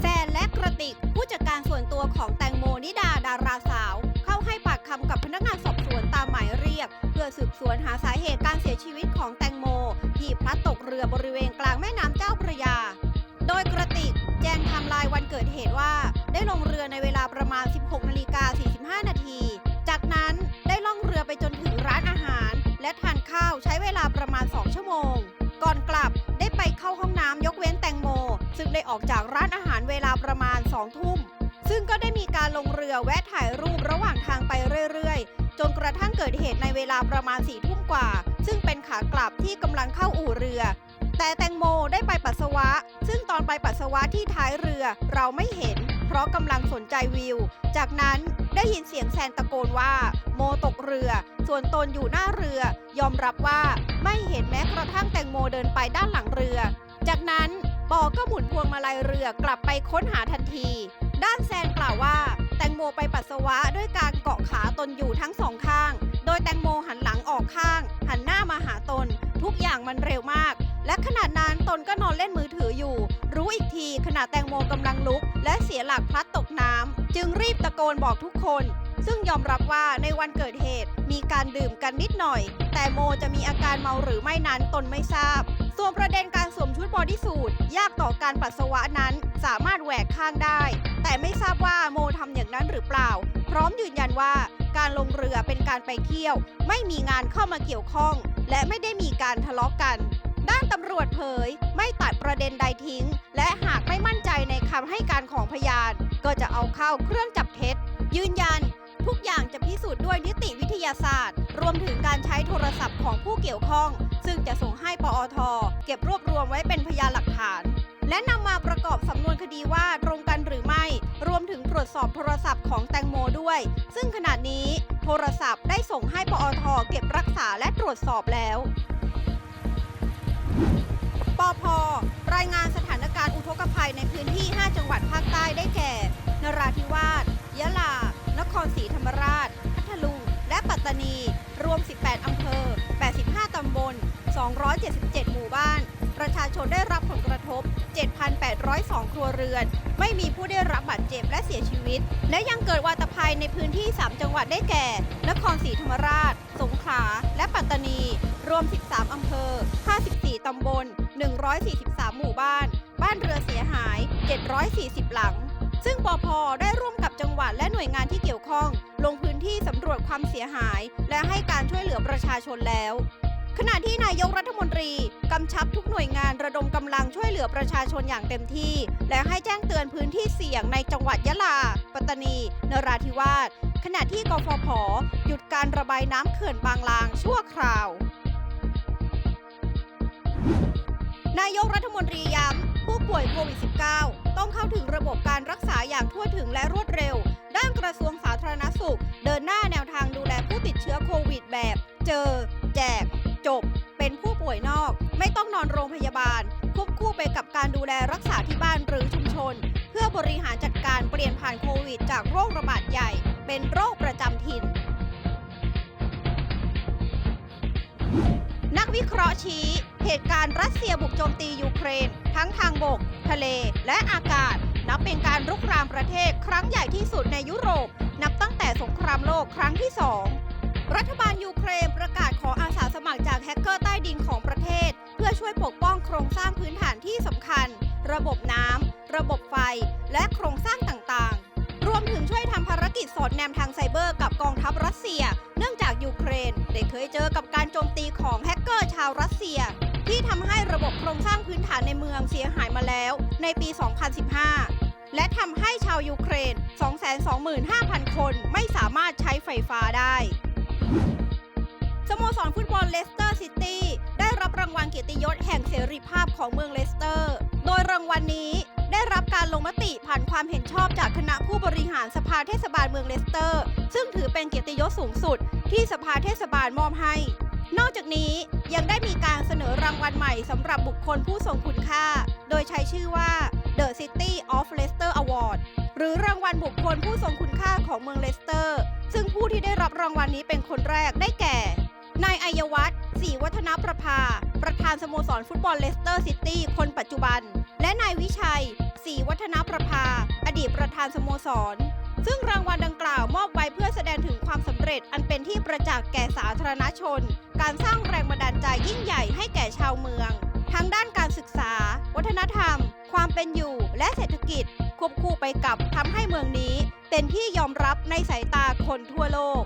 แซนและกระติกผู้จัดการส่วนตัวของแตงโมนิดาดาราสาว เข้าให้ปากคำกับพนักงานสอบสวนตามหมายเรียก เพื่อสืบสวนหาสาเหตุการเสียชีวิตของแตงโม ที่พลัดตกเรือบริเวณกลางแม่น้ำเจ้าพระยา โดยกระติกแจ้งไทม์ไลน์วันเกิดเหตุว่า ได้ลงเรือในเวลาประมาณ 16นาฬิกา45 นาที จากนั้นได้ล่องเรือไปจนถึงร้านอาหาร และทานข้าวใช้เวลาประมาณ 2 ชั่วโมง ก่อนกลับได้ไปเข้าห้องน้ำยกเว้นแตงโม ซึ่งได้ออกจากร้านอาหารเวลาประมาณ 2 ทุ่ม ซึ่งก็ได้มีการลงเรือแวะถ่ายรูประหว่างทางไปเรื่อยๆ จนกระทั่งเกิดเหตุในเวลาประมาณ4ทุ่มกว่า ซึ่งเป็นขากลับที่กำลังเข้าอู่เรือ แต่แตงโมได้ไปปัสสาวะ ซึ่งตอนไปปัสสาวะที่ท้ายเรือเราไม่เห็น เพราะกำลังสนใจวิว จากนั้นได้ยินเสียงแซนตะโกนว่า โมตกเรือ ส่วนตนอยู่หน้าเรือ ยอมรับว่าไม่เห็นแม้กระทั่งแตงโมเดินไปด้านหลังเรือ จากนั้น ปอก็หมุนพวงมาลัยเรือกลับไปค้นหาทันที ด้านแซนกล่าวว่า แตงโมไปปัสสาวะด้วยการเกาะขาตนอยู่ทั้งสองข้าง โดยแตงโมหันหลังออกข้าง หันหน้ามาหาตน ทุกอย่างมันเร็วมาก และขณะนั้นตนก็นอนเล่นมือถืออยู่ รู้อีกทีขณะแตงโมกำลังลุก และเสียหลักพลัดตกน้ำจึงรีบตะโกนบอกทุกคน ซึ่งยอมรับว่าในวันเกิดเหตุมีการดื่มกันนิดหน่อย แต่โมจะมีอาการเมาหรือไม่นั้นตนไม่ทราบ ส่วนประเด็นการสวมชุดบอดี้สูทยากต่อการปัสสาวะนั้นสามารถแหวกข้างได้ แต่ไม่ทราบว่าโมทำอย่างนั้นหรือเปล่า พร้อมยืนยันว่าการลงเรือเป็นการไปเที่ยว ไม่มีงานเข้ามาเกี่ยวข้อง และไม่ได้มีการทะเลาะกัน ด้านตำรวจเผย ไม่ตัดประเด็นใดทิ้ง และหากไม่มั่นใจในคำให้การของพยาน ก็จะเอาเข้าเครื่องจับเท็จ ยืนยัน ทุกอย่างจะพิสูจน์ด้วยนิติวิทยาศาสตร์ รวมถึงการใช้โทรศัพท์ของผู้เกี่ยวข้อง ซึ่งจะส่งให้ปอท ก็บรวบรวมไว้เป็นพยานหลักฐาน และนำมาประกอบสำนวนคดีว่าตรงกันหรือไม่ รวมถึงตรวจสอบโทรศัพท์ของแตงโมด้วย ซึ่งขณะนี้โทรศัพท์ได้ส่งให้ปอทเก็บรักษาและตรวจสอบแล้วปอพรายงานสถานการณ์อุทกภัยในพื้นที่ 5 จังหวัดภาคใต้ได้ ชนได้รับผลกระทบ 7,802 ครัวเรือน ไม่มีผู้ได้รับบาดเจ็บและเสียชีวิต และยังเกิดวาตภัยในพื้นที่ 3 จังหวัดได้แก่ นครศรีธรรมราช สงขลา และปัตตานี รวม 13 อำเภอ 54 ตำบล 143 หมู่บ้าน บ้านเรือเสียหาย 740 หลังซึ่งปอพได้ร่วมกับจังหวัดและหน่วยงานที่เกี่ยวข้อง ลงพื้นที่สำรวจความเสียหาย และให้การช่วยเหลือประชาชนแล้ว ขณะที่นายกรัฐมนตรีกำชับทุกหน่วยงานระดมกำลังช่วยเหลือประชาชนอย่างเต็มที่ และให้แจ้งเตือนพื้นที่เสี่ยงในจังหวัดยะลา ปัตตานี นราธิวาส ขณะที่กฟผ หยุดการระบายน้ำเขื่อนบางลางชั่วคราว นายกรัฐมนตรีย้ำผู้ป่วยโควิด -19 ต้องเข้าถึงระบบการรักษาอย่างทั่วถึงและรวดเร็ว ด้านกระทรวงสาธารณสุข เดินหน้า พยาบาล ควบคู่ไปกับการดูแลรักษาที่บ้านหรือชุมชน เพื่อบริหารจัดการเปลี่ยนผ่านโควิด จากโรคระบาดใหญ่ เป็นโรคประจำถิ่น นักวิเคราะห์ชี้ เหตุการณ์รัสเซียบุกโจมตียูเครน ทั้งทางบก ทะเล และอากาศ นับเป็นการรุกรามประเทศครั้งใหญ่ที่สุดในยุโรป นับตั้งแต่สงครามโลกครั้งที่สองรัฐบาลยูเครนประกาศขออาสาสมัครจากแฮกเกอร์ใต้ดินของประเทศ พื่อช่วยปกป้องโครงสร้างพื้นฐานที่สำคัญ ระบบน้ำ ระบบไฟ และโครงสร้างต่างๆ รวมถึงช่วยทำภารกิจสอดแนมทางไซเบอร์กับกองทัพรัสเซีย เนื่องจากยูเครนได้เคยเจอกับการโจมตีของแฮกเกอร์ชาวรัสเซีย ที่ทำให้ระบบโครงสร้างพื้นฐานในเมืองเสียหายมาแล้ว ในปี 2015 และทำให้ชาวยูเครน 225,000 คนไม่สามารถใช้ไฟฟ้าได้ สโมสรฟุตบอลเลสเตอร์างวัลเกียรติยศแห่งเสรีภาพของเมืองเลสเตอร์ โดยรางวัลนนี้ได้รับการลงมติผ่านความเห็นชอบจากคณะผู้บริหารสภาเทศบาลเมืองเลสเตอร์ ซึ่งถือเป็นเกียรติยศสูงสุดที่สภาเทศบาลมอบให้ นอกจากนี้ยังได้มีการเสนอรางวัลใหม่สำหรับบุคคลผู้ทรงคุณค่า โดยใช้ชื่อว่า The City of Leicester Award หรือรางวัลบุคคลผู้ทรงคุณค่าของเมืองเลสเตอร์ ซึ่งผู้ที่ได้รับรางวัลนี้เป็นคนแรกได้แก่ นายอัยวัฒน์ ศรีวัฒนประภา ประธานสโมสรฟุตบอลเลสเตอร์ซิตี้คนปัจจุบัน และนายวิชัยศรีวัฒนประภา อดีตประธานสโมสร ซึ่งรางวัลดังกล่าวมอบไว้เพื่อแสดงถึงความสำเร็จอันเป็นที่ประจักษ์แก่สาธารณชน การสร้างแรงบันดาลใจยิ่งใหญ่ให้แก่ชาวเมือง ทั้งด้านการศึกษา วัฒนธรรม ความเป็นอยู่และเศรษฐกิจ ควบคู่ไปกับทำให้เมืองนี้ เป็นที่ยอมรับในสายตาคนทั่วโลก